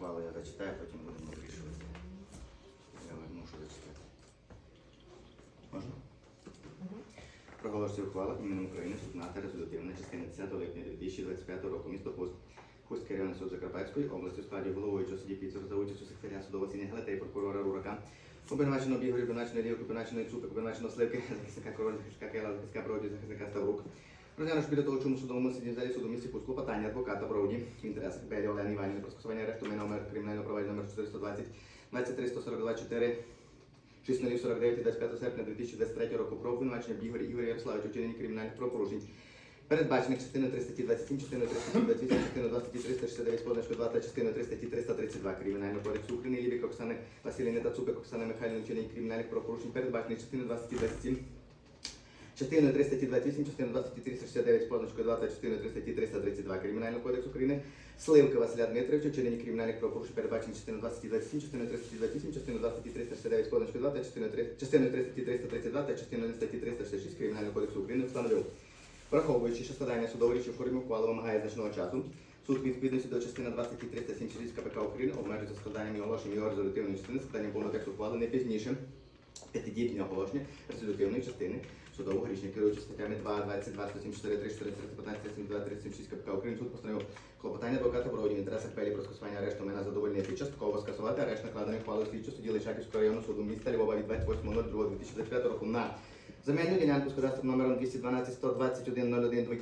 Ухвалу я зачитаю, потім будемо вирішувати. Я мушу зачитати. Можна? Проголошується ухвала іменем України Субната резолютивна частина 10 липня 2025 року. Місто Хуст. Хустський районний суд Закарпатської області у складі головуючого судді Піцер за участю секретаря судового Гелета і прокурора Рурака. Обвинуваченого Бігорі, обвинуваченого Лівки, обвинуваченого Цупик, обвинуваченого Сливки, захисника Король, захисника Кейла, захисника Броді, захисника Ставрук. Розглянувши біля того, чому судовому суді в залі суду місті Хуст клопотання адвоката Броді в інтересах Белі Олени Іванівни про скасування арешту майна номер кримінального провадження номер 420 23 142 4 6.49 25 серпня 2023 року про обвинувачення Бігорі Ігоря Ярославовича у вчиненні кримінальних правопорушень, передбачених частиною 3 статті 27, частиною 3 статті 28, частиною 2 статті 369 позначку 2 та частиною 3 статті 332 Кримінального кодексу України Лівік Оксани Василівни та Цупик Оксани Михайлівни у кримінальних правопорушень, передбачених частиною 2 статті 27, частиною 3 статті 28, частиною 2 статті 369 позначкою 2 та частиною 3 статті 332 Кримінального кодексу України Сливка Василя Дмитровича, вчинені кримінальних правопорушень, передбачені частиною 2 статті 27, частиною 3 статті 28, частиною 2 статті 369 позначкою 2 та частиною 3, частиною 3 статті 332 та частиною 1 статті 366 Кримінального кодексу України встановив. Враховуючи, що складання судової в формі ухвали вимагає значного часу, суд відповідності до частини 2 статті 376 КПК України обмежується складанням і оголошенням його резолютивної частини, складанням повного тексту ухвали не пізніше п'ятидітнього оголошення резолютивної частини судового рішення, керуючи статтями 2, 22, 174, 3, 4, 15, 72, 36 КПК України, суд постановив клопотання адвоката в інтересах пелі про скасування арешту мене задовольнити. Частково скасувати арешт накладений ухвалою слідчого судді Личаківського районного суду міста Львова від 28.02.2025 року на Земельну ділянку з кадастром номером 212 121 01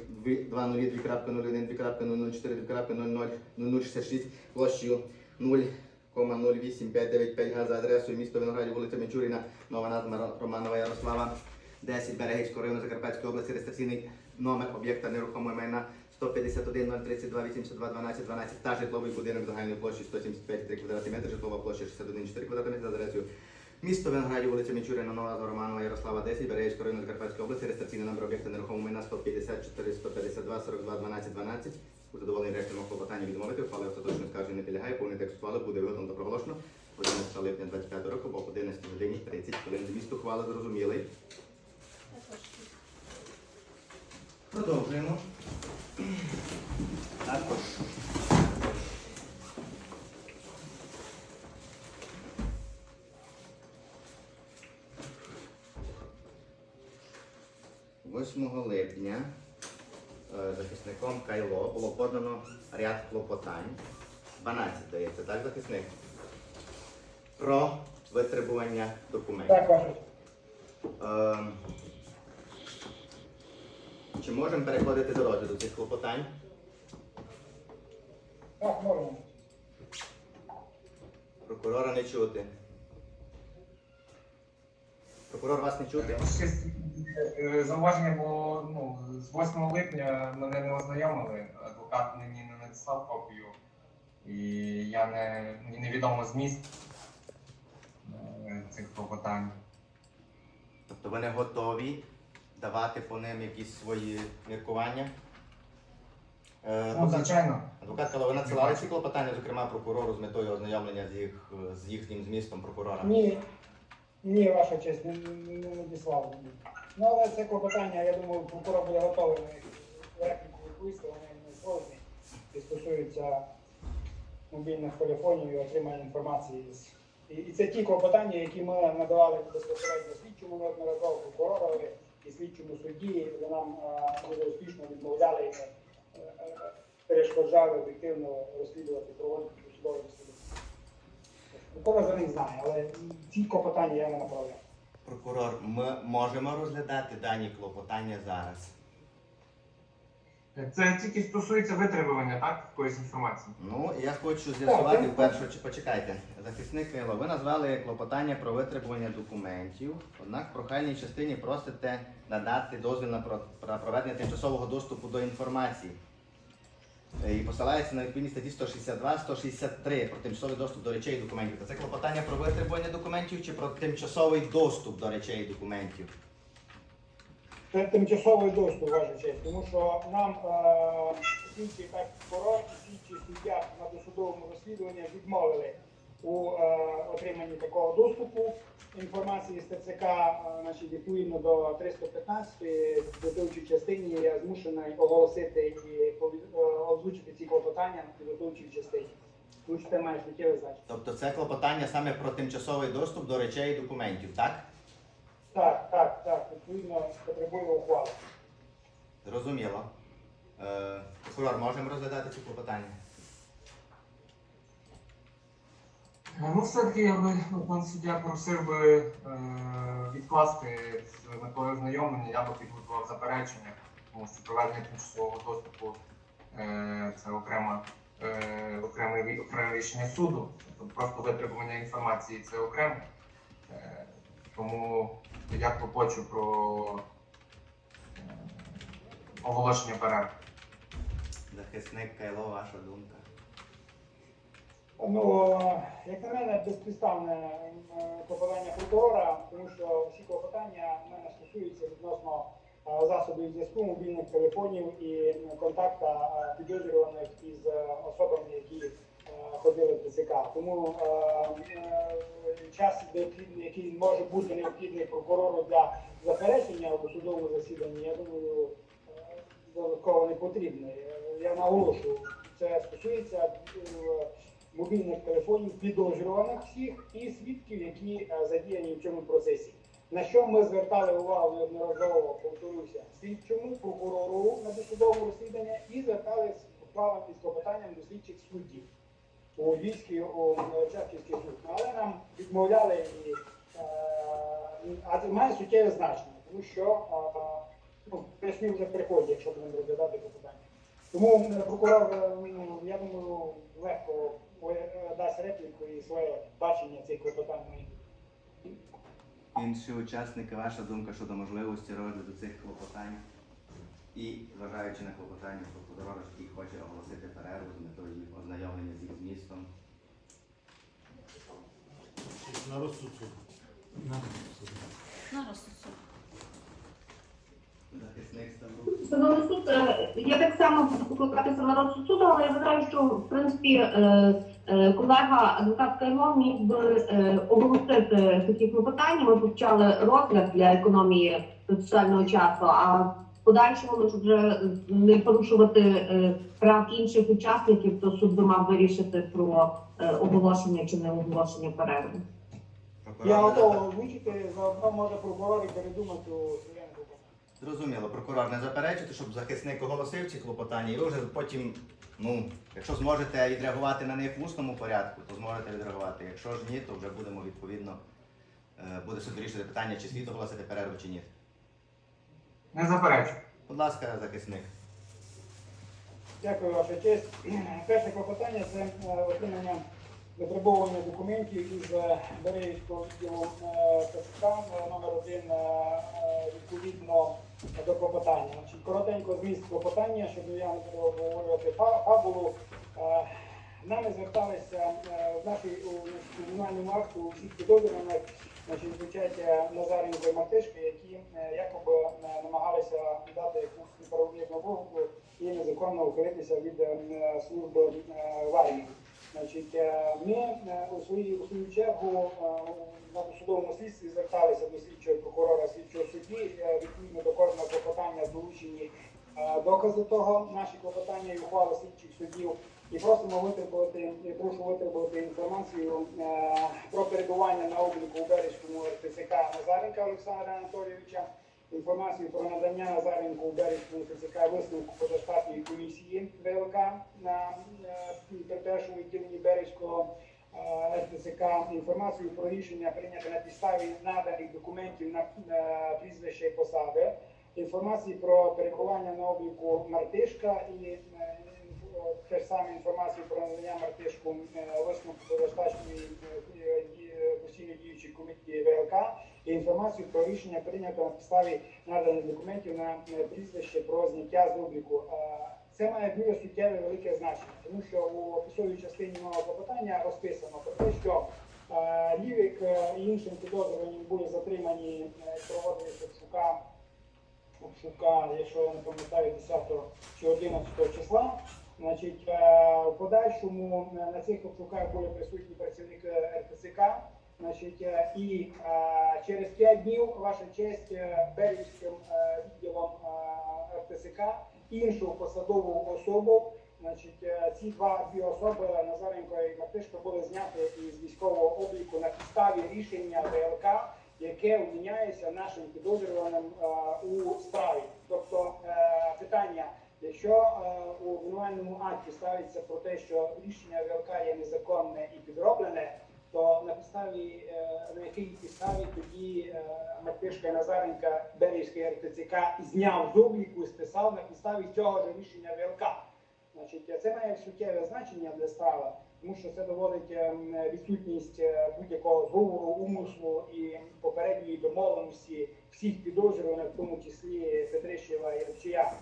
0066 площею 0,08595 га за адресою місто Винограді, вулиця Мичуріна, Нова назва Романова Ярослава, 10 Берегівського району Закарпатської області, реєстраційний номер об'єкта нерухомої майна 151 032 82 12 12 та житловий будинок загальної площі 175 квадратних метрів, житлова площа 61 4 квадратних метри за адресою Місто Венграді, вулиця Мічурина, Нова Романова, Ярослава 10, Берегівського району Закарпатської області, реєстраційний номер об'єкта нерухомого майна 154 152 42 12 12. У задоволеній рештом клопотання відмовити, ухвали остаточно скарження не підлягає, повний текст ухвали буде виготовлено проголошено 11 липня 25 року по 11 годині 30 хвилин. Зміст ухвали зрозумілий. Продовжуємо. Також. Восьмого липня е, захисником Кайло було подано ряд клопотань. 12, здається, так, захисник? Про витребування документів. Так, Чи можемо переходити до розгляду цих клопотань? Так, можемо. Прокурора не чути. Прокурор вас не чути? Е, зауваження було ну, з 8 липня мене не ознайомили. Адвокат мені не надіслав копію, і я не мені невідомо зміст е, цих клопотань. Тобто ви не готові давати по ним якісь свої міркування? Е, Ну, звичайно, Адвокат Кало, ви надсилали ці клопотання, зокрема прокурору з метою ознайомлення з їх з їхнім змістом прокурора? Ні, ні, ваша честь, не, не, надіслав. Ну, але це клопотання, я думаю, прокурор буде готовий репліку відповісти, вони не сложні і стосуються мобільних телефонів і отримання інформації. і це ті клопотання, які ми надавали безпосередньо слідчому неодноразово прокуророві і слідчому судді, ви нам дуже успішно відмовляли, і, е, е, перешкоджали об'єктивно розслідувати, проводити судове розслідування. Прокурор за них знає, але ці клопотання я не направляю. Прокурор, ми можемо розглядати дані клопотання зараз. Це тільки стосується витребування, так, якоїсь інформації. Ну, я хочу з'ясувати Так, вперше, чи почекайте. Захисник Кайло, ви назвали клопотання про витребування документів, однак в прохальній частині просите надати дозвіл на про- про проведення тимчасового доступу до інформації. Е, І посилається на відповідні статті 162, 163 про тимчасовий доступ до речей і документів. Та це клопотання про витребування документів чи про тимчасовий доступ до речей і документів? Тимчасовий доступ, ваша честь, тому що нам е, слідчий так прокурор і слідчий суддя на досудовому розслідуванні відмовили у е, отриманні такого доступу інформації з ТЦК, е, значить, відповідно до 315 підготовчій частині я змушений оголосити і озвучити ці клопотання на підготовчій частині. Тому що це має суттєве значення. Тобто це клопотання саме про тимчасовий доступ до речей і документів, так? Так, так, так, відповідно потребує ухвали. Зрозуміло. Е, прокурор, можемо розглядати ці клопотання? Ну, все-таки я би, ну, пан суддя просив би е, відкласти з метою ознайомлення, я би підготував заперечення, тому що проведення тимчасового доступу е, це окрема, е, окреме, окреме рішення суду, тобто просто витребування інформації це окремо. Е, тому я клопочу про е, оголошення перерви. Захисник Кайло, ваша думка. Ну, як на мене, безпідставне е, клопотання прокурора, тому що всі клопотання в мене стосуються відносно е, засобів зв'язку, мобільних телефонів і е, контакта е, підозрюваних із е, особами, які е, ходили в ТЦК. Тому е, е, час, який може бути необхідний прокурору для заперечення у судовому засіданні, я думаю, е, додатково не потрібний. Е, Я наголошую, це стосується мобільних телефонів підозрюваних всіх і свідків, які задіяні в цьому процесі. На що ми звертали увагу неодноразово, повторюся, слідчому прокурору на досудовому розслідування і звертали з ухвалом із клопотанням до слідчих суддів у Львівський, у е, Чарківський. Але нам відмовляли і е, а це має суттєве значення, тому що е, ну, вже в приході, якщо будемо розглядати клопотання. Тому е, прокурор, ну, я думаю, легко дасть репліку і своє бачення цих клопотань. Інші учасники, ваша думка щодо можливості розгляду цих клопотань. І зважаючи на клопотання прокурора, який хоче оголосити перерву з метою ознайомлення з їх змістом. На розсуд суду. На розсуд. Захисник Ставрук. Суд, е, я так само буду покликатися на розсуд суду, але я вважаю, що в принципі е, е, колега адвокат Кайло міг би оголосити такі клопотання. Ми почали розгляд для економії процесуального часу, а подальшому, щоб вже не порушувати е, прав інших учасників, то суд би мав вирішити про е, оголошення чи не оголошення перерви. Я запер- озвучити, заодно може прокурор і передумати у. Зрозуміло, прокурор не заперечити, щоб захисник оголосив ці клопотання, і ви вже потім, ну, якщо зможете відреагувати на них в усному порядку, то зможете відреагувати. Якщо ж ні, то вже будемо відповідно, е, буде суд вирішити питання, чи слід оголосити перерву, чи ні. Не заперечую. Будь ласка, захисник. Дякую, ваша честь. Перше клопотання це е, отримання витребовування документів із е, Берегівського відділу е, е, номер один е, е, відповідно до клопотання. Значить, коротенько зміст клопотання, щоб я не буду обговорювати фа- фабулу. Нами зверталися в нашій у кримінальному акту у всіх підозрюваних значить, звучать е, Назаренко і Мартишки, які е, якоби е, намагалися дати якусь неправомірну вигоду і незаконно ухилитися від служби в армії. Значить, ми у своїй у свою чергу на досудовому слідстві зверталися до слідчого прокурора, слідчого судді відповідно до кожного клопотання долучені докази того, наші клопотання і ухвали слідчих суддів. І просимо витребувати, і прошу витребувати інформацію е, про перебування на обліку у Бережському РТЦК Назаренка Олександра Анатолійовича, інформацію про надання Назаренку у Бережському ТЦК висновку позаштатної комісії ВЛК на е, першому відділенні Бережського е, РТЦК, інформацію про рішення прийняте на підставі наданих документів на е, прізвище і посади, інформації про перебування на обліку Мартишка і е, те ж саме інформацію про надання Мартишку е, висновку позаштатної ді- постійно діючої комісії ВЛК і інформацію про рішення прийнято на підставі наданих документів на прізвище про зняття з обліку. Це має дуже суттєве велике значення, тому що у описовій частині мого клопотання розписано про те, що е, Лівик е, і іншим підозрюваним були затримані, проводилися обшука, обшука, якщо я не пам'ятаю, 10 чи 11 числа. Значить, е, в подальшому е, на цих обшуках були присутні працівники РТЦК. Значить, е, і е, через 5 днів, ваша честь, е, е, відділом е, РТЦК іншу посадову особу. Значить, е, ці два дві особи Назаренко і Мартишко були зняті із військового обліку на підставі рішення ВЛК, яке вміняється нашим підозрюваним е, у справі. Тобто е, питання, якщо е, у обвинувальному акті ставиться про те, що рішення ВЛК є незаконне і підроблене, то на підставі е, на якій підставі тоді е, Мартишка і Назаренка Берівський РТЦК зняв з обліку і списав на підставі цього ж рішення ВЛК. Значить, це має суттєве значення для справи, тому що це доводить ем, відсутність е, будь-якого зговору, умислу і попередньої домовленості всіх підозрюваних, в тому числі Петрищева і Ревчия,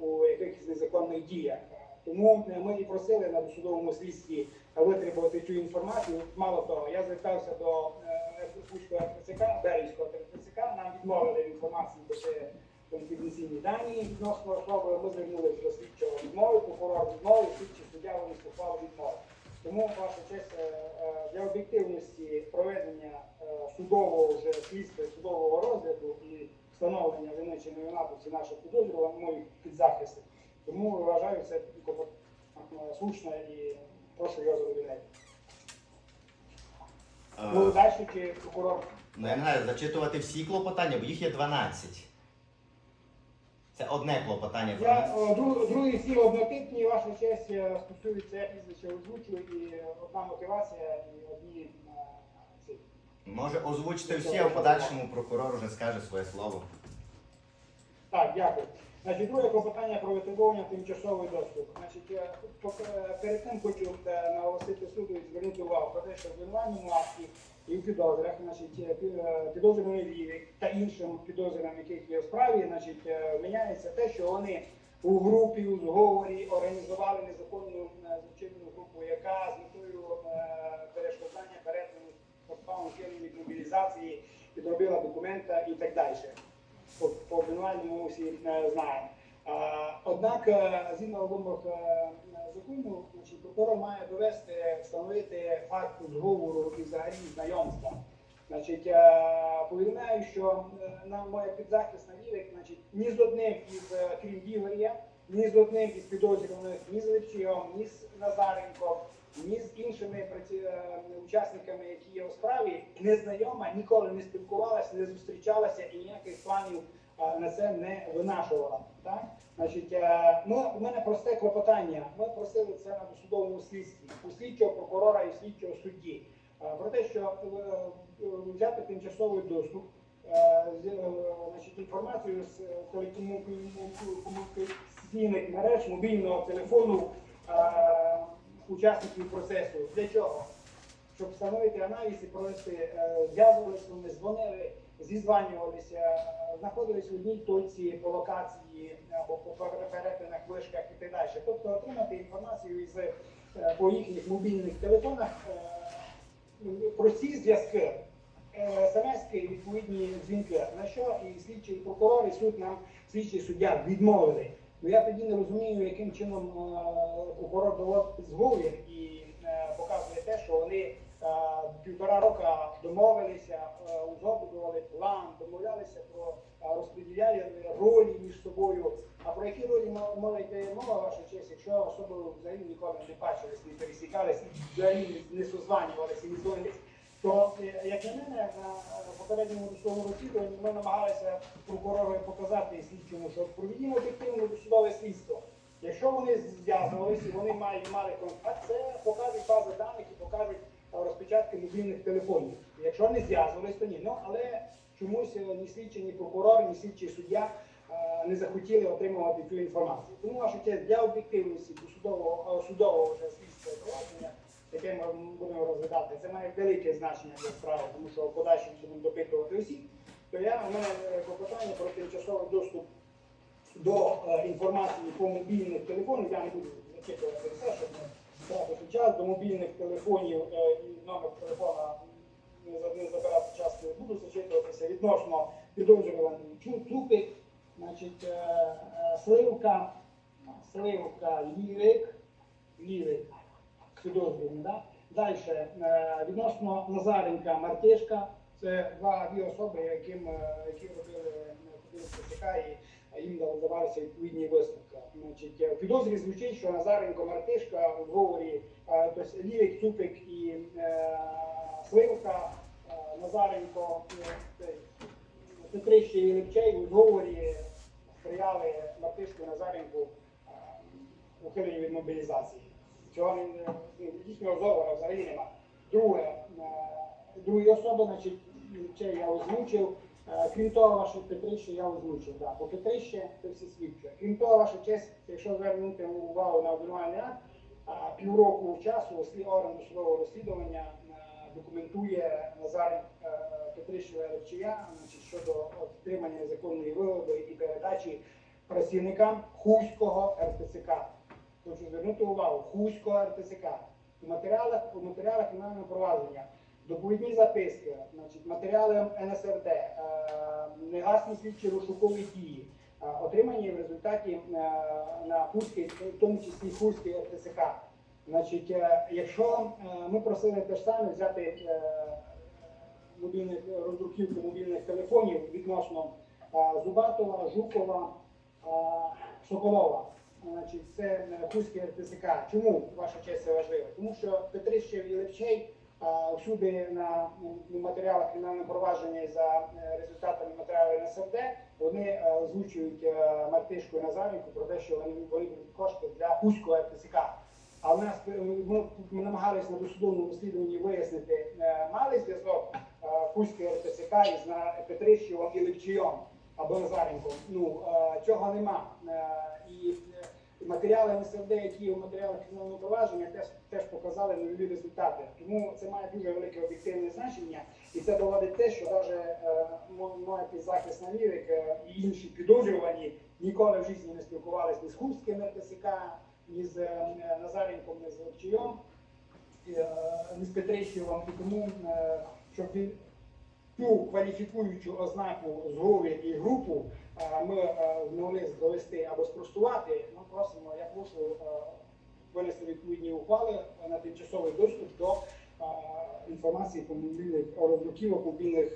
у якихось незаконних діях. Тому е, ми і просили на досудовому слідстві витребувати цю інформацію. Мало того, я звертався до е, Пуського РТЦК, Берівського РТЦК, нам відмовили в інформації, бо це конфіденційні дані відносно особи. Ми звернулися до слідчого відмови, прокурор відмови, слідчий суддя вони ухвалу відмови. Тому ваша честь е, е, для об'єктивності проведення е, судового вже слідства, судового розгляду і встановлення вини чи невинуватості наших підозрюваних моїх підзахистів. Тому вважаю це е, слушно і прошу його задовольнити. Ну, далі чи прокурор Ну, я не знаю, зачитувати всі клопотання, бо їх є 12. Це одне клопотання. Я е, дру- другий всі однотипні, ваша честь е, стосується, я прізвище озвучую, і одна мотивація, і одні. Може озвучити всі, а в подальшому прокурор вже скаже своє слово. Так, дякую. Значить, друге клопотання про витребування тимчасовий доступ. Значить, е, перед тим хочу е, наголосити суду і звернути увагу про те, що в обвинувальному акті і в підозрах, значить, е, підозрюваний Лівік та іншим підозрюваним, яких є в справі, значить, виняється те, що вони у групі, у зговорі організували незаконну злочинну групу, яка з метою позбавлених від мобілізації підробила документа і так далі по, по обвинувальному ми знаємо. Однак, згідно вимог закону, значить, прокурор має довести, встановити факт зговору і взагалі знайомства. Значить, повідомляю, що е, на моя підзахисна вірить, значить, ні з одним із, крім Ігоря, ні з одним із підозрюваних, ні з Левчієм, ні з Назаренком, ні з іншими е, учасниками, які є у справі, незнайома, ніколи не спілкувалася, не зустрічалася і ніяких планів е, на це не винашувала. Так? Значить, е, ну, у мене просте клопотання. Ми просили це на досудовому слідстві у слідчого прокурора і слідчого судді. Про те, що взяти тимчасовий доступ, значить, інформацію з телекомунікаційних мереж, мобільного телефону учасників процесу. Для чого? Щоб встановити аналіз і провести, е, зв'язувалися вони, дзвонили, зізванювалися, е, знаходились в одній точці по локації або по перетинах, вишках і так далі. Тобто отримати інформацію із е, по їхніх мобільних телефонах е, прості зв'язки, е, смс-ки і відповідні дзвінки. На що і слідчий прокурор, і суд нам слідчий суддя відмовили. Ну я тоді не розумію, яким чином е, прокурор доводить зговір і е, показує те, що вони е, півтора року домовилися, е, узгоджували план, домовлялися про е, розподіляли ролі між собою. А про які ролі мо- може йти мова, ваша честь, якщо особи взагалі ніколи не бачились, не пересікались, взагалі не созванювалися, не дзвонились, то е, як на мене, на попередньому досудовому розслідуванні ми намагалися прокуророві показати слідчому, що проведімо об'єктивне досудове слідство. Якщо вони зв'язувалися, і вони мають мали контакт, це покажуть бази даних і покажуть е, розпечатки мобільних телефонів. Якщо не зв'язувалися, то ні. Ну але чомусь е, ні слідчий, ні прокурор, ні слідчий суддя не захотіли отримувати цю інформацію. Тому честь для об'єктивності судового судового вже слідства провадження, яке ми будемо розглядати, це має велике значення для справи, тому що в подальшому будемо допитувати осіб. То я у мене е, клопотання про тимчасовий доступ до е, інформації по мобільних телефонах. Я не буду зачитувати все, щоб не втратити час до мобільних телефонів е, і номер телефона не за- не забирати час не буду зачитуватися відносно підозрюваної Чу- значить, е, е, Сливка, Сливка, Лірик, Лірик, підозрюваний, да? Далі, е, відносно Назаренка, Мартишка, це два дві особи, яким, е, які робили е, ходили і їм давалися відповідні висновки. Значить, е, в підозрі звучить, що Назаренко, Мартишка в говорі, е, тобто Лірик, Цупик і е, Сливка, е, Назаренко, е, і Лепчей у зговорі сприяли Мартишку Назаренку е, ухиленню від мобілізації. Не- ну, їхнього зговору взагалі нема. Друге, е, другі особи, значить, Лепчей я озвучив. Е, Крім того, ваше Петрище я озвучив. Да. По Петрище це всі свідчує. Крім того, ваша честь, якщо звернути увагу на обвинувальний акт, півроку часу орган досудового розслідування е, документує Назар Петрищева Ревчия щодо отримання незаконної вигоди і передачі працівникам Хуського РТЦК. Хочу звернути увагу, Хуського РТЦК. У матеріалах, у матеріалах кримінального провадження доповідні записки, значить, матеріали НСРД, е, негласні слідчі розшукові дії, е, отримані в результаті е, на Хуській, в тому числі Хуській РТЦК. Значить, якщо ми просили те ж саме взяти е, мобільних роздруківки мобільних телефонів відносно Зубатова, Жукова, Соколова. Значить, це е, Хуський РТЦК. Чому ваша честь це важливо? Тому що Петрищев і Левчей всюди на матеріалах кримінального провадження за е, результатами матеріалів НСРД вони е, озвучують е, Мартишку і Назаренку про те, що вони, вони кошти для Хуського РТЦК. А в нас е, ми, намагалися на досудовому розслідуванні вияснити, е, мали зв'язок е, Хуський РТЦК із Петрищевом і Левчийом або Назаренком. Ну е, цього нема. Е, І е, матеріали НСРД, які у матеріалах кримінального провадження, теж теж показали нульові результати. Тому це має дуже велике об'єктивне значення, і це доводить те, що навіть має захист на лірик е, і інші підозрювані ніколи в житті не спілкувалися ні з Хустським РТСК, ні з е, Назаренком, ні з Левчийом, е, ні з Петрищевим. І тому, е, щоб ту кваліфікуючу ознаку зговір і групу ми змогли довести або спростувати, ми просимо, я прошу винести відповідні ухвали на тимчасовий доступ до інформації по мобільних роздруківок мобільних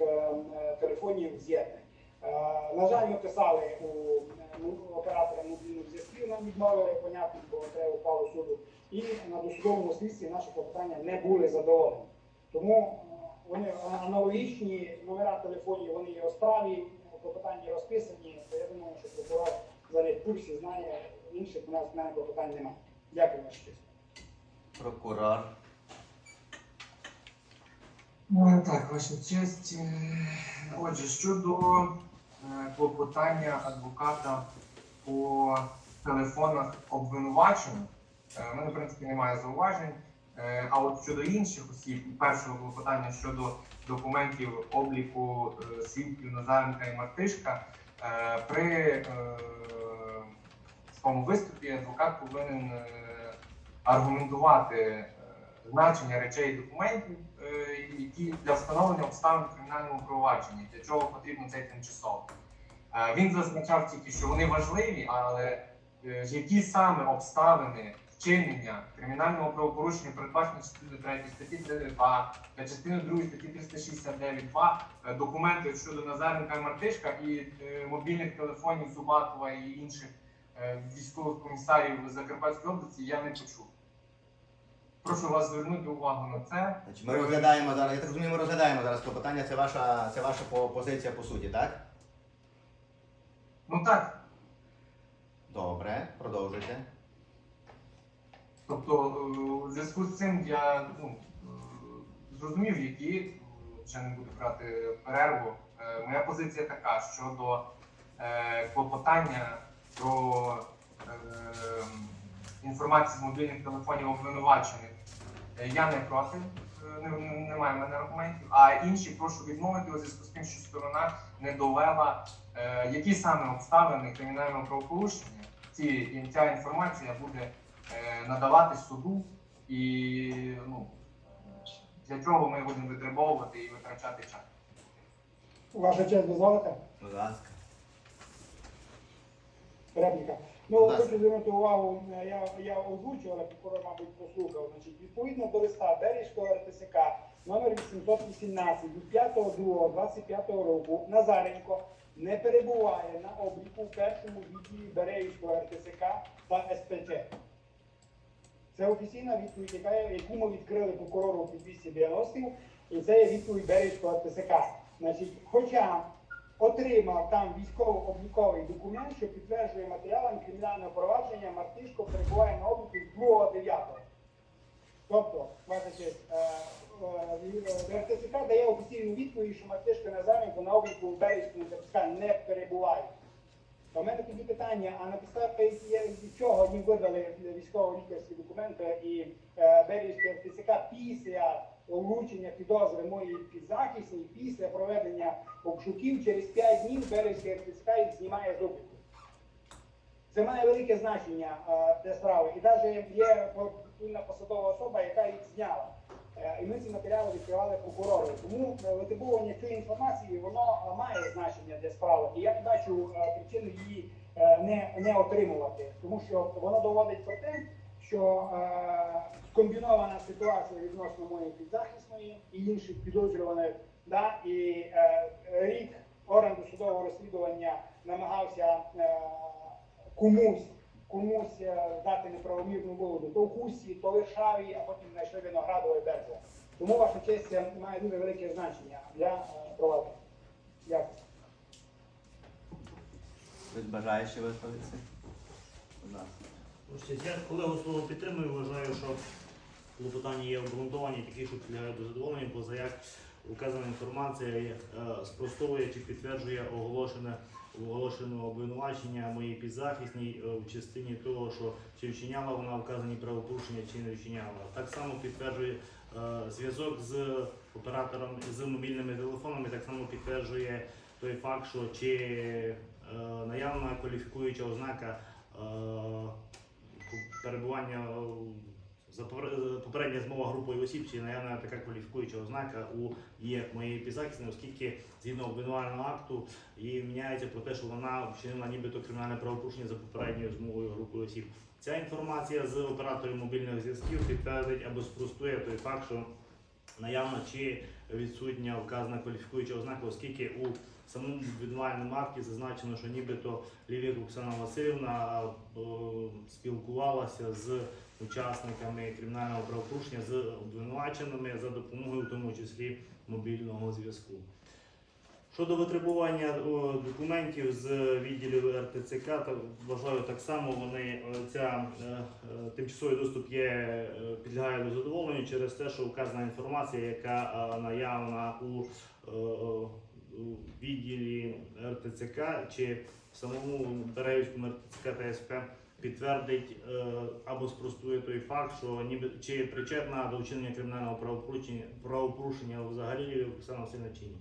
телефонів з'єднань. На жаль, ми писали у оператора мобільних зв'язків, нам відмовили, понятно, бо треба ухвалу суду. І на досудовому слідстві наші клопотання не були задоволені. Тому вони аналогічні номера телефонів, вони є справі, клопотання розписані. То я думаю, що прокурор за них в курсі знає інших у нас в мене клопотань немає. Дякую, ваше честь. Прокурор. Ну, так, ваша честь. Е, Отже, щодо е, клопотання адвоката по телефонах обвинувачень, е, в мене, в принципі, немає зауважень. Е, А от щодо інших осіб, першого клопотання щодо документів обліку е, свідків Назаренка і Мартишка, е, при своєму виступі адвокат повинен аргументувати значення речей і документів, які для встановлення обставин в кримінальному провадженні, для чого потрібно цей тимчасово. Він зазначав тільки, що вони важливі, але які саме обставини вчинення кримінального правопорушення передбачені частиною 3 статті 2 та частиною 2 статті 369.2 е, документи щодо Назаренка і Мартишка і е, мобільних телефонів Зубатова і інших е, військових комісарів Закарпатської області я не почув. Прошу вас звернути увагу на це. Ми розглядаємо зараз, я так розумію, ми розглядаємо зараз клопотання, це ваша, це ваша позиція по суті, так? Ну так, Добре, продовжуйте. Тобто е, у зв'язку з цим я ну, е, зрозумів, які е, ще не буду брати перерву. Моя позиція така щодо клопотання про інформацію з мобільних телефонів обвинувачених. Я не проти, не- немає в мене аргументів. А інші прошу відмовити у зв'язку з тим, що сторона не довела, які саме обставини кримінального правопорушення ці, ця інформація буде надавати суду, і ну, для чого ми будемо витребовувати і витрачати час. Ваша честь дозволите? Будь ласка. Репліка. Ну, хочу звернути увагу, е, я, я озвучив, але прокурор, мабуть, послухав. Значить, відповідно до листа Бережського РТСК номер 818 від 5.2.25 року Назаренко не перебуває на обліку в першому відділі Берегівського РТСК та СПЧ. Це офіційна відповідь, яка, яку ми відкрили прокурору під 290 і це є відповідь Берегівського ТСК. Значить, хоча отримав там військово-обліковий документ, що підтверджує матеріалам кримінального провадження, Мартишко перебуває на обліку з 2.9. Тобто, честь, е, е, РТЦК дає офіційну відповідь, що Мартишко Назаренко на обліку в Берегівському ТСК не перебуває. У мене тоді питання, а на підставі чого їм видали військово-лікарські документи і Берівське РТЦК після вручення підозри моїй підзахисній, після проведення обшуків, через 5 днів Берівське РТЦК їх знімає з. Це має велике значення е, для справи. І навіть є посадова особа, яка їх зняла. Е, І ми ці матеріали відкривали прокурору. Тому е, витребування цієї інформації воно е, має значення для справи. І я бачу е, причини її е, не, не отримувати, тому що воно доводить про те, що е, скомбінована ситуація відносно моєї підзахисної і інших підозрюваних, да, і е, рік орган досудового розслідування намагався е, комусь комусь е, дати неправомірну вигоду, то в Хусі, то в Варшаві, а потім знайшли виноградове берево. Тому ваша честь має дуже велике значення для е, провадження. Дякую. Хтось бажає ще висловитися? Будь Я колегу слово підтримую, вважаю, що клопотання є обґрунтовані, такі, що підлягають до задоволення, поза як указана інформація е, спростовує чи підтверджує оголошене оголошене обвинувачення моїй підзахисній е, в частині того, що чи вчиняла вона вказані правопорушення, чи не вчиняла. Так само підтверджує е, зв'язок з оператором з мобільними телефонами, так само підтверджує той факт, що чи е, наявна кваліфікуюча ознака перебування за попер- попередня змова групою осіб, чи наявна така кваліфікуюча ознака у є моєї підзахисної, оскільки згідно обвинувального акту її міняється про те, що вона вчинила нібито кримінальне правопорушення за попередньою змовою групою осіб. Ця інформація з операторів мобільних зв'язків підтвердить або спростує той факт, що наявна чи відсутня вказана кваліфікуюча ознака, оскільки у самому відвальному акті зазначено, що нібито Лівік Оксана Васильівна спілкувалася з учасниками кримінального правопорушення з обвинуваченими за допомогою, в тому числі мобільного зв'язку. Щодо витребування документів з відділів РТЦК, то вважаю так само, вони е, ця е, е, тимчасовий доступ є підлягає до задоволення через те, що вказана інформація, яка наявна у, відділі РТЦК чи самому Берегівському РТЦК та СП підтвердить або спростує той факт, що ніби чи причетна до вчинення кримінального правопорушення правопорушення взагалі Оксана Васильівна чи ні.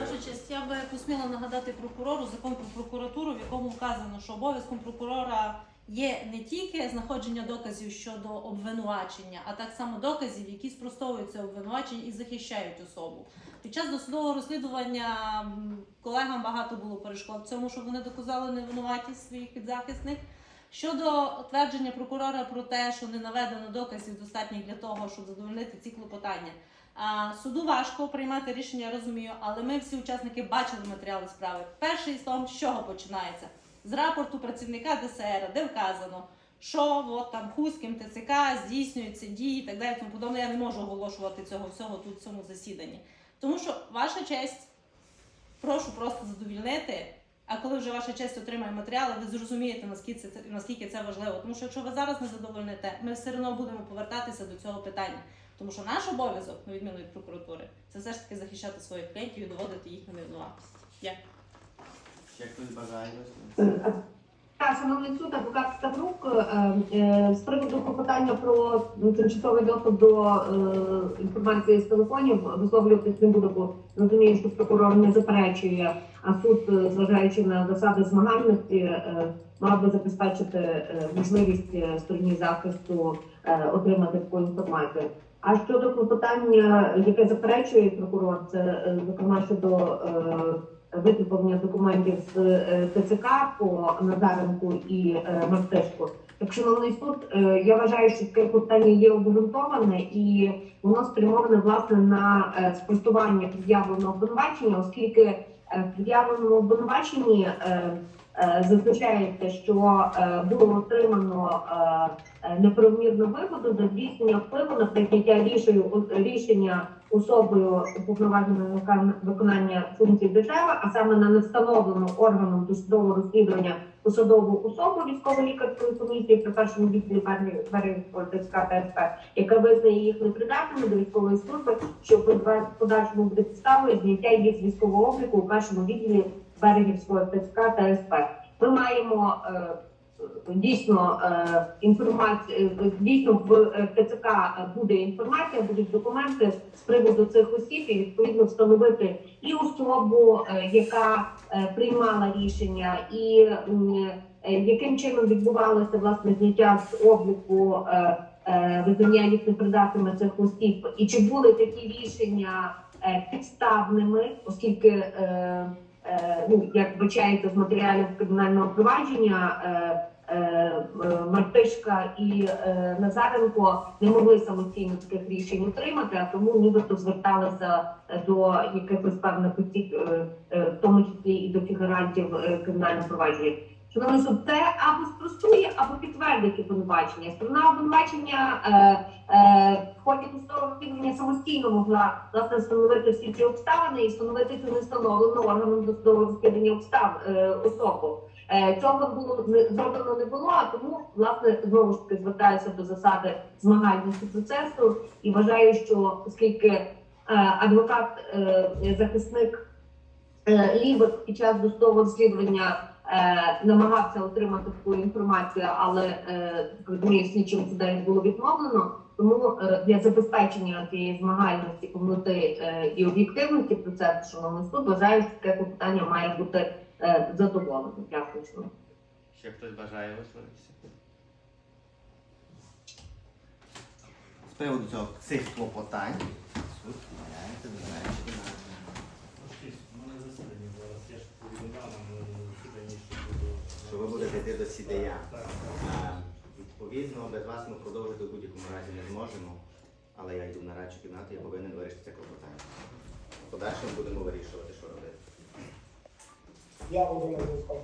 Ваша честь, я би посміла нагадати прокурору закон про прокуратуру, в якому вказано, що обов'язком прокурора є не тільки знаходження доказів щодо обвинувачення, а так само доказів, які спростовують це обвинувачення і захищають особу. Під час досудового розслідування колегам багато було перешкод в цьому, щоб вони доказали невинуватість своїх підзахисних. Щодо твердження прокурора про те, що не наведено доказів достатніх для того, щоб задовольнити ці клопотання. Суду важко приймати рішення, розумію, але ми всі учасники бачили матеріали справи. Перший того, з чого починається? З рапорту працівника ДСР, де вказано, що от там Хуським ТЦК здійснюються дії і так далі. Тому подобне я не можу оголошувати цього всього тут в цьому засіданні. Тому що ваша честь, прошу просто задовільнити. А коли вже ваша честь отримає матеріали, ви зрозумієте, наскільки це наскільки це важливо. Тому що якщо ви зараз не задовольните, ми все одно будемо повертатися до цього питання. Тому що наш обов'язок, на відміну від прокуратури, це все ж таки захищати своїх клієнтів і доводити їх на невинуватість. Дякую. Ще хтось бажає висловитися? Так, шановний суд, адвокат Ставрук, е, е, з приводу клопотання про тимчасовий доступ до е, інформації з телефонів висловлюватись не буду, бо розумію, що прокурор не заперечує, а суд, е, зважаючи на засади змагальності, е, мав би забезпечити е, можливість е, стороні захисту е, отримати таку інформацію. А щодо клопотання, яке заперечує прокурор, це е, зокрема щодо е, витребування документів з е, ТЦК по Назаренку і е, Мартишку. Так, шановний суд, е, я вважаю, що таке питання є обґрунтоване і воно спрямоване власне на е, спростування пред'явленого обвинувачення, оскільки е, в пред'явленому обвинуваченні е, зазначається, що е, було отримано е, е, неправомірну вигоду за здійснення впливу на прийняття рішення, особою викон- виконання функцій держави, а саме на невстановлену органом досудового розслідування посадову особу військово-лікарської комісії при першому відділі Берегівського ТСК яка визнає їх непридатними до військової служби, що подальшому буде підставою зняття їх з військового обліку у першому відділі Берегівського ТСК та СП. Ми маємо е, дійсно е, інформацію. Дійсно в е, ТЦК буде інформація, будуть документи з приводу цих осіб і відповідно встановити і особу, е, яка е, приймала рішення, і е, яким чином відбувалося власне зняття з обліку е, е, визнання їх непридатними цих осіб, і чи були такі рішення е, підставними, оскільки. Е, ну, як вбачається з матеріалів кримінального провадження, е, е, Мартишка і Назаренко не могли самостійно таких рішень отримати, а тому нібито зверталися до якихось певних осіб, в тому числі і до фігурантів кримінального провадження. Шановний суд, це або спростує, або підтвердить обвинувачення. Сторона обвинувачення е, е, в ході досудового розслідування самостійно могла власне встановити всі ці обставини і встановити цю нестановлену органом досудового розслідування обстав е, особу. Е, цього було не зроблено не було, а тому власне знову ж таки звертаюся до засади змагальності процесу і вважаю, що оскільки е, адвокат е, захисник е, Лібек під час досудового розслідування намагався отримати таку інформацію, але е, розумію, слідчим суддям було відмовлено. Тому е, для забезпечення цієї змагальності, повноти е, і об'єктивності процесу, шановний суд, вважаю, що таке питання має бути е, задоволено. Дякую. Ще хтось бажає висловитися? З приводу цього цих клопотань суд визначити назву. У мене засідання зараз. Я ж повідомляв що ви будете йти до CDA. Е, відповідно, без вас ми продовжити в будь-якому разі не зможемо, але я йду на радчу кімнату, я повинен вирішити це клопотання. В подальшому будемо вирішувати, що робити. Я буду на зв'язку.